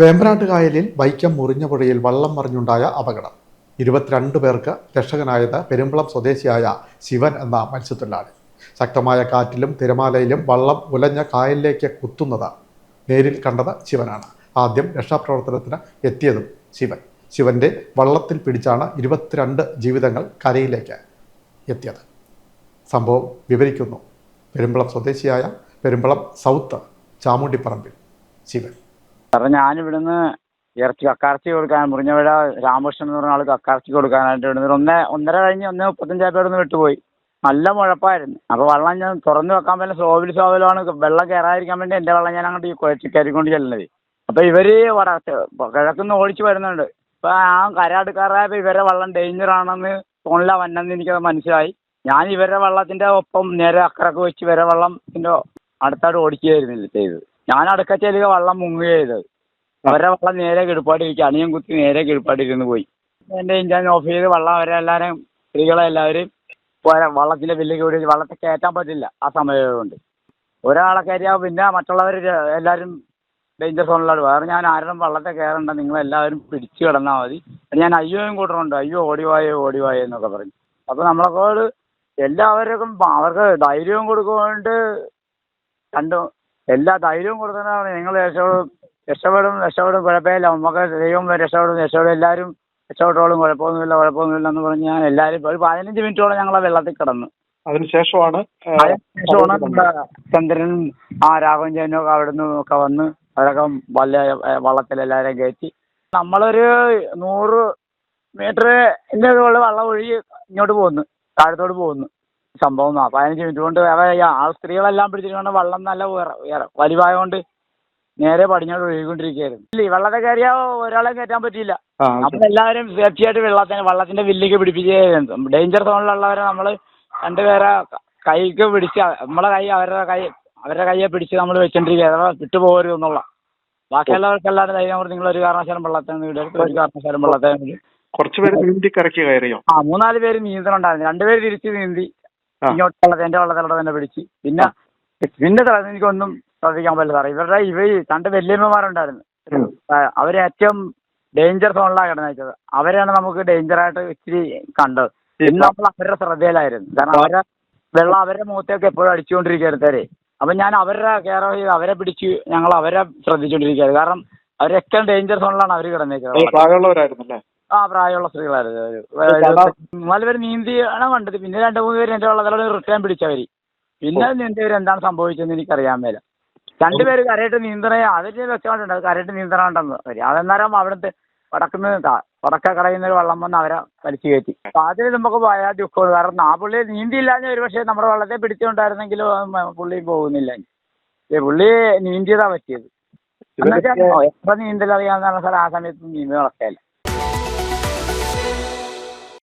വേമ്പനാട്ട് കായലിൽ വൈക്കം മുറിഞ്ഞ പുഴയിൽ വള്ളം മറിഞ്ഞുണ്ടായ അപകടം. ഇരുപത്തിരണ്ട് പേർക്ക് രക്ഷകനായത് പെരുമ്പളം സ്വദേശിയായ ശിവൻ എന്ന മത്സ്യത്തൊഴിലാളി. ശക്തമായ കാറ്റിലും തിരമാലയിലും വള്ളം ഉലഞ്ഞ കായലിലേക്ക് കുത്തുന്നത് നേരിൽ കണ്ടത് ശിവനാണ്. ആദ്യം രക്ഷാപ്രവർത്തനത്തിന് എത്തിയതും ശിവൻ. ശിവന്റെ വള്ളത്തിൽ പിടിച്ചാണ് ഇരുപത്തിരണ്ട് ജീവിതങ്ങൾ കരയിലേക്ക് എത്തിയത്. സംഭവം വിവരിക്കുന്നു. പെരുമ്പളം സ്വദേശിയായ പെരുമ്പളം സൗത്ത് ചാമുണ്ടിപ്പറമ്പിൽ ശിവൻ. കാരണം ഞാനിവിടുന്ന് ഇറച്ചി കക്കാർച്ചി കൊടുക്കാൻ മുറിഞ്ഞപുഴ രാമകൃഷ്ണൻ എന്ന് പറഞ്ഞ ആൾ കക്കാർച്ചി കൊടുക്കാനായിട്ട് ഇവിടുന്ന് ഒന്നേ ഒന്നര കഴിഞ്ഞ് ഒന്ന് മുപ്പത്തഞ്ചായപ്പോൾ ഇവിടുന്ന് വിട്ടുപോയി. നല്ല മുഴപ്പായിരുന്നു. അപ്പോൾ വെള്ളം ഞാൻ തുറന്നു വെക്കാൻ പറ്റില്ല സ്ലോവിൽ സ്ലോവിലാണ് വെള്ളം കയറാതിരിക്കാൻ വേണ്ടി എന്റെ വെള്ളം ഞാൻ അങ്ങോട്ട് കുഴച്ച് കയറിക്കൊണ്ട് ചെല്ലുന്നത്. അപ്പോൾ ഇവർ കിഴക്കുന്ന് ഓടിച്ച് വരുന്നുണ്ട്. അപ്പോൾ ആ കര അടുക്കാറായപ്പോൾ ഇവരെ വെള്ളം ഡേഞ്ചർ ആണെന്ന് തോന്നില്ല വന്നെന്ന് എനിക്കത് മനസ്സിലായി. ഞാൻ ഇവരുടെ വെള്ളത്തിന്റെ ഒപ്പം നേരെ അക്കറക്ക് വെച്ച് ഇവരെ വെള്ളം അടുത്തായിട്ട് ഓടിക്കുകയായിരുന്നില്ല ചെയ്തത്. ഞാൻ അടുക്ക ചെല്ലുക വെള്ളം ചെയ്തത്. അവരുടെ വെള്ളം നേരെ കിടപ്പാടി ഇരിക്കുക അണിയും കുത്തി നേരെ കിടപ്പാടി ഇരുന്ന് പോയി. എന്റെ ഇഞ്ചാൻ ഓഫ് ചെയ്ത് വെള്ളം അവരെല്ലാവരും സ്ത്രീകളെ എല്ലാവരും പോരാ വള്ളത്തിന്റെ ബില്ല് കൂടി വള്ളത്തെ കയറ്റാൻ പറ്റില്ല ആ സമയം കൊണ്ട് ഒരാളെ കയറിയാൽ പിന്നെ മറ്റുള്ളവർ എല്ലാവരും ഡേഞ്ചർ സോണിലാണ് വേറെ ഞാൻ ആരും വള്ളത്തെ കയറണ്ട. നിങ്ങളെല്ലാവരും പിടിച്ചു കിടന്നാൽ മതി. ഞാൻ അയ്യോയും കൂട്ടറുണ്ട് അയ്യോ ഓടിവായോ ഓടിവായോ എന്നൊക്കെ പറഞ്ഞു അപ്പോൾ നമ്മളെക്കോട് എല്ലാവർക്കും അവർക്ക് ധൈര്യവും കൊടുക്കുകൊണ്ട് രണ്ടും എല്ലാ ധൈര്യവും കൊടുക്കുന്നതാണ് നിങ്ങൾ രക്ഷപ്പെടും രക്ഷപ്പെടും രക്ഷപ്പെടും കുഴപ്പമില്ല. നമുക്ക് ദൈവം രക്ഷപ്പെടും രക്ഷപ്പെടും. എല്ലാവരും രക്ഷപ്പെട്ടോളും കുഴപ്പമൊന്നുമില്ല കുഴപ്പമൊന്നുമില്ല എന്ന് പറഞ്ഞ് ഞാൻ എല്ലാവരും ഒരു പതിനഞ്ച് മിനിറ്റോളം ഞങ്ങൾ ആ വെള്ളത്തിൽ കിടന്നു. അതിനുശേഷമാണ് അതിനുശേഷമാണ് ചന്ദ്രൻ ചന്ദ്രനും ആ രാഘവൻ ചേനും ഒക്കെ അവിടെ ഒക്കെ വന്ന് അവരൊക്കെ വല്ല വള്ളത്തിൽ എല്ലാവരെയും കയറ്റി. നമ്മളൊരു നൂറ് മീറ്ററിന്റെ ഇതുള്ള വള്ളം ഒഴുകി ഇങ്ങോട്ട് പോകുന്നു താഴത്തോട്ട് പോകുന്നു സംഭവം പതിനഞ്ച് മിനിറ്റ് കൊണ്ട് വേറെ ആ സ്ത്രീകളെല്ലാം പിടിച്ചിട്ട് വള്ളം നല്ല വലിവായതുകൊണ്ട് നേരെ പടിഞ്ഞാട് ഒഴുകിക്കൊണ്ടിരിക്കുകയായിരുന്നു. ഇല്ല വെള്ളത്തെ കയറിയാ ഒരാളെ കയറ്റാൻ പറ്റിയില്ല. നമ്മളെല്ലാവരും സേഫ്റ്റി ആയിട്ട് വെള്ളത്തിന് വള്ളത്തിന്റെ വില്ലേക്ക് പിടിപ്പിച്ച് ഡേഞ്ചർ സോണിലുള്ളവരെ നമ്മൾ രണ്ടുപേരെ കൈക്ക് പിടിച്ച് നമ്മളെ കൈ അവരുടെ കൈ അവരുടെ കൈയെ പിടിച്ച് നമ്മൾ വെച്ചോണ്ടിരിക്കുക അഥവാ വിട്ടുപോകരുത് എന്നുള്ള. ബാക്കിയുള്ളവർക്കെല്ലാവരും ധൈര്യം കൊടുത്ത് നിങ്ങൾ ഒരു കാരണവശാലും വെള്ളത്തിൽ വിടരുത് ഒരു കാരണവശാലും വെള്ളത്തിൽ കുറച്ച് പേര് നീന്തി കരക്കി കയറിയോ? ആ മൂന്നാൽ പേര് നീന്തലുണ്ടായിരുന്നു രണ്ടുപേര് തിരിച്ച് നീന്തി ആ. ഇങ്ങോട്ട് വെള്ളത്തിൽ എന്റെ വെള്ളത്തിലോട്ട് തന്നെ പിടിച്ച്. പിന്നെ പിന്നെ എനിക്കൊന്നും ശ്രദ്ധിക്കാൻ പറ്റില്ല സാറേ. ഇവരുടെ ഇവർ രണ്ട് വല്യമ്മമാരുണ്ടായിരുന്നു. അവർ ഏറ്റവും ഡേഞ്ചർ സോണിലാണ് കിടന്നു വെച്ചത് അവരെയാണ് നമുക്ക് ഡേഞ്ചറായിട്ട് ഇച്ചിരി കണ്ടത്. ഇന്ന് നമ്മൾ അവരുടെ ശ്രദ്ധയിലായിരുന്നു. കാരണം അവരെ വെള്ളം അവരുടെ മുഖത്തേക്ക് എപ്പോഴും അടിച്ചുകൊണ്ടിരിക്കുകയായിരുന്നേ അപ്പം ഞാൻ അവരുടെ കെയർ ചെയ്ത് അവരെ പിടിച്ച് ഞങ്ങൾ അവരെ ശ്രദ്ധിച്ചുകൊണ്ടിരിക്കുകയായിരുന്നു. കാരണം അവരൊക്കെ ഡേഞ്ചർ സോണിലാണ് അവർ കിടന്നേക്കുന്നത്. ആ പ്രായമുള്ള സ്ത്രീകളായിരുന്നു. മൂന്നാൽ നീന്തിയാണ് കണ്ടത്. പിന്നെ രണ്ട് മൂന്ന് പേര് എന്റെ വെള്ളത്തിലോട് റിട്ടേൺ പിടിച്ചവര്. പിന്നെ നീന്തിയവർ എന്താണ് സംഭവിച്ചതെന്ന് എനിക്കറിയാൻ മേല. രണ്ടുപേര് കരയിട്ട് നീന്തണേ അതിന് രക്ഷപ്പെട്ടുണ്ട് അത് കരയിട്ട് നീന്തണണ്ടെന്ന് അവർ അതെന്നേരം അവിടുത്തെ വടക്കുന്ന വടക്ക കടയുന്ന ഒരു വെള്ളം വന്ന് അവരെ വലിച്ചു കയറ്റി. അപ്പൊ അതിന് നമുക്ക് പോയാൽ ദുഃഖമാണ് കാരണം ആ പുള്ളി നീന്തിയില്ലാഞ്ഞ ഒരു പക്ഷേ നമ്മുടെ വെള്ളത്തെ പിടിച്ചുകൊണ്ടായിരുന്നെങ്കിൽ പുള്ളി പോകുന്നില്ല. പുള്ളി നീന്തിയതാ പറ്റിയത്. എന്നുവെച്ചാൽ എത്ര നീന്തൽ അറിയാവുന്ന സാർ ആ സമയത്ത് നീന്തി നടക്കുകയില്ല